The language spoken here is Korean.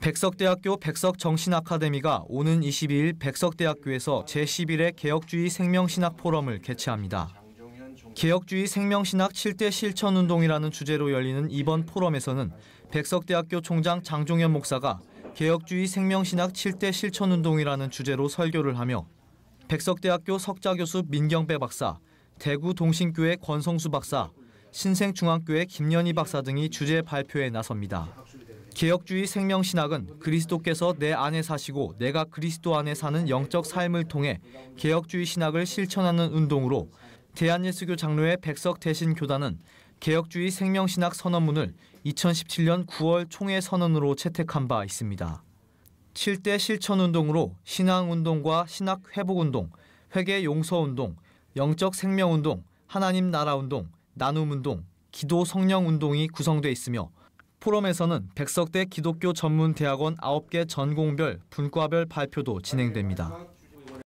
백석대학교 백석정신아카데미가 오는 22일 백석대학교에서 제11회 개혁주의 생명신학 포럼을 개최합니다. 개혁주의 생명신학 7대 실천운동이라는 주제로 열리는 이번 포럼에서는 백석대학교 총장 장종현 목사가 개혁주의 생명신학 7대 실천운동이라는 주제로 설교를 하며 백석대학교 석자교수 민경배 박사, 대구 동신교회 권성수 박사, 신생중앙교회 김연희 박사 등이 주제 발표에 나섭니다. 개혁주의 생명신학은 그리스도께서 내 안에 사시고 내가 그리스도 안에 사는 영적 삶을 통해 개혁주의 신학을 실천하는 운동으로 대한예수교 장로회 백석 대신 교단은 개혁주의 생명신학 선언문을 2017년 9월 총회 선언으로 채택한 바 있습니다. 7대 실천운동으로 신앙운동과 신학회복운동, 회계용서운동, 영적 생명운동, 하나님 나라운동, 나눔운동, 기도 성령운동이 구성돼 있으며 포럼에서는 백석대 기독교 전문 대학원 9개 전공별 분과별 발표도 진행됩니다.